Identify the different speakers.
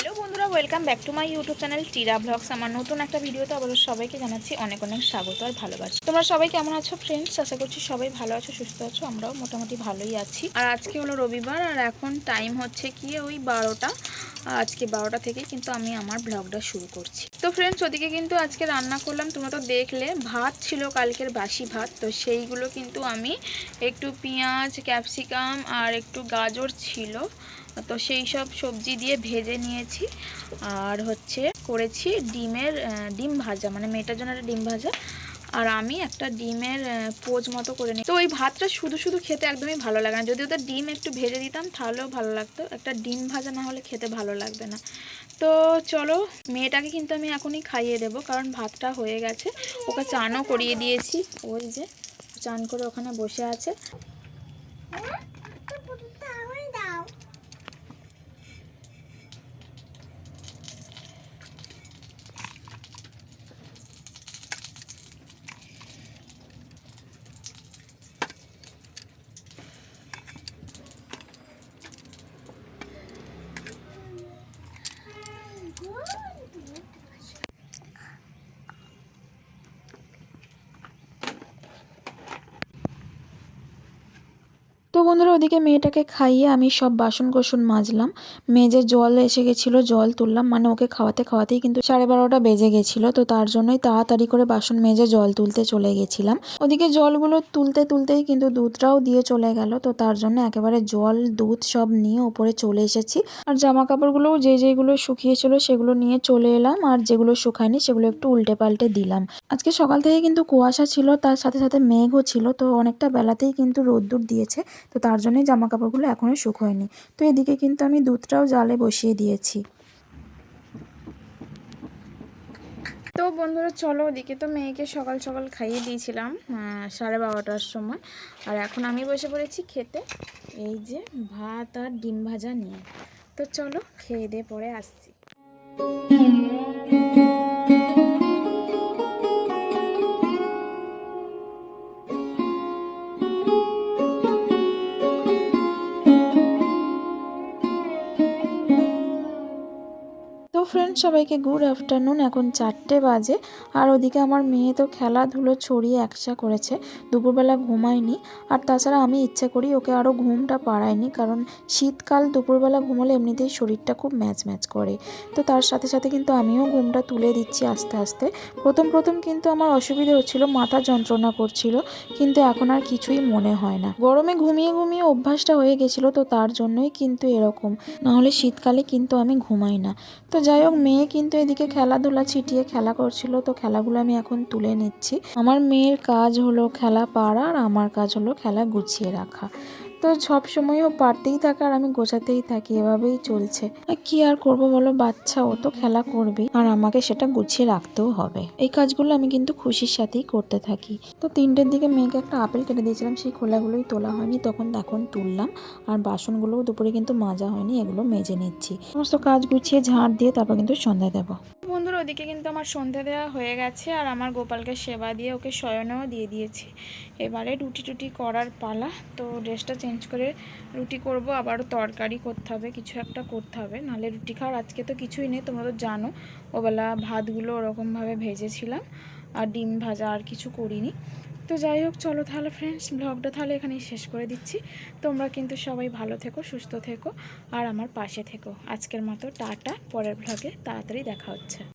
Speaker 1: Welcome back to my YouTube channel টিরা blogs আমার নতুন একটা ভিডিওতে আবার সবাইকে জানাচ্ছি অনেক অনেক স্বাগত আর ভালোবাসি। তোমরা সবাই কেমন আছো ফ্রেন্ডস আশা করছি সবাই ভালো আছো, সুস্থ আছো, আমরাও মোটামুটি ভালোই আছি। আর আজকে হলো রবিবার, আর এখন টাইম হচ্ছে কি ওই বারোটা। আজকে বারোটা থেকে কিন্তু আমি আমার ব্লগটা শুরু করছি। তো ফ্রেন্ডস ওদিকে কিন্তু আজকে রান্না করলাম, তোমরা তো দেখলে, ভাত ছিল কালকের বাসি ভাত, তো সেইগুলো কিন্তু আমি একটু পেঁয়াজ ক্যাপসিকাম আর একটু গাজর ছিল। তো সেই সব সবজি দিয়ে ভেজে নিয়েছি। আর হচ্ছে করেছি ডিমের ডিম ভাজা মানে মেয়েটার জন্য একটা ডিম ভাজা। আর আমি একটা ডিমের পোজ মতো করে নিই। তো ওই ভাতটা শুধু শুধু খেতে একদমই ভালো লাগে না। যদি ওদের ডিম একটু ভেজে দিতাম তাহলেও ভালো লাগতো। একটা ডিম ভাজা না হলে খেতে ভালো লাগবে না। তো চলো, মেয়েটাকে কিন্তু আমি এখনই খাইয়ে দেবো, কারণ ভাতটা হয়ে গেছে। ওকে চানও করিয়ে দিয়েছি। ওই যে চান করে ওখানে বসে আছে তো বন্ধুরা, ওদিকে মেয়েটাকে খাইয়ে আমি সব বাসন কোসন মাজলাম। মেজে জল এসে গেছিল, জল তুললাম। মানে ওকে খাওয়াতে খাওয়াতেই কিন্তু সাড়ে বারোটা বেজে গেছিল, তো তার জন্যই তাড়াতাড়ি করে বাসন মেজে জল তুলতে চলে গেছিলাম। ওদিকে জলগুলো তুলতে তুলতেই কিন্তু দুধটাও দিয়ে চলে গেল, তো তার জন্য একেবারে জল, দুধ সব নিয়ে ওপরে চলে এসেছি। আর জামা কাপড়গুলোও যে যেগুলো শুকিয়েছিল সেগুলো নিয়ে চলে এলাম, আর যেগুলো শুকায়নি সেগুলো একটু উল্টে পাল্টে দিলাম। আজকে সকাল থেকে কিন্তু কুয়াশা ছিল, তার সাথে সাথে মেঘও ছিল, তো অনেকটা বেলাতেই কিন্তু রোদ্দুর দিয়েছে। তো তার জন্যই জামা কাপড়গুলো এখনও শুকোয়নি তো এদিকে কিন্তু আমি দুধটাও জালে বসিয়ে দিয়েছি। তো বন্ধুরা, চলো ওদিকে তো মেয়েকে সকাল সকাল খাইয়ে দিয়েছিলাম সাড়ে বারোটার সময়। আর এখন আমি বসে পড়েছি খেতে, এই যে ভাত আর ডিম ভাজা নিয়ে। তো চলো খেয়ে দিয়ে পরে আসছি। ফ্রেন্ড সবাইকে গুড আফটারনুন এখন চারটে বাজে। আর ওদিকে আমার মেয়ে তো খেলাধুলো ছড়িয়ে একসা করেছে। দুপুরবেলা ঘুমায়নি। আর তাছাড়া আমি ইচ্ছে করি ওকে আরও ঘুমটা পাড়াইনি কারণ শীতকাল, দুপুরবেলা ঘুমোলে এমনিতেই শরীরটা খুব ম্যাচ ম্যাচ করে। তো তার সাথে সাথে কিন্তু আমিও ঘুমটা তুলে দিচ্ছি আস্তে আস্তে। প্রথম প্রথম কিন্তু আমার অসুবিধে হচ্ছিল, মাথা যন্ত্রণা করছিল। কিন্তু এখন আর কিছুই মনে হয় না। গরমে ঘুমিয়ে ঘুমিয়ে অভ্যাসটা হয়ে গেছিল, তো তার জন্যই কিন্তু এরকম। নাহলে শীতকালে কিন্তু আমি ঘুমাই না। তো যাই হোক মেয়ে কিন্তু এদিকে খেলাধুলা ছিটিয়ে খেলা করছিল, তো খেলাগুলো আমি এখন তুলে নিচ্ছি। আমার মেয়ের কাজ হলো খেলা পাড়া আর আমার কাজ হলো খেলা গুছিয়ে রাখা। তো সব সময়ও পারতেই থাকে আর আমি গোছাতেই থাকি, এভাবেই চলছে। কি আর করব বলো? বাচ্চা, ও তো খেলা করবেই। আর আমাকে সেটা গুছিয়ে রাখতেও হবে। এই কাজগুলো আমি কিন্তু খুশির সাথেই করতে থাকি। তো তিনটের দিকে মেয়েকে একটা আপেল কেটে দিয়েছিলাম, সেই খোলাগুলোই তোলা হয়নি। তখন এখন তুললাম, আর বাসনগুলোও দুপুরে কিন্তু মাজা হয়নি, এগুলো মেজে নিচ্ছি। সমস্ত কাজ গুছিয়ে ঝাড় দিয়ে তারপর কিন্তু সন্ধ্যা দেবো। বন্ধুরা, ওদিকে কিন্তু আমার সন্ধ্যা দেওয়া হয়ে গেছে, আর আমার গোপালকে সেবা দিয়ে ওকে শয়নেও দিয়ে দিয়েছি। এবারে রুটি টুটি করার পালা, তো ড্রেসটা চেঞ্জ করে রুটি করব, আবারও তরকারি করতে হবে, কিছু একটা করতে হবে। নাহলে রুটি খাওয়ার আজকে তো কিছুই নেই, তোমরা তো জানো, ওবেলা ভাতগুলো ওরকমভাবে ভেজেছিলাম আর ডিম ভাজা আর কিছু করিনি। তো যাই হোক, চলো তাহলে ফ্রেন্ডস ব্লগটা তাহলে এখানেই শেষ করে দিচ্ছি। তোমরা কিন্তু সবাই ভালো থেকো, সুস্থ থেকো আর আমার পাশে থেকো। আজকের মতো টাটা, পরের ব্লগে তাড়াতাড়ি দেখা হচ্ছে।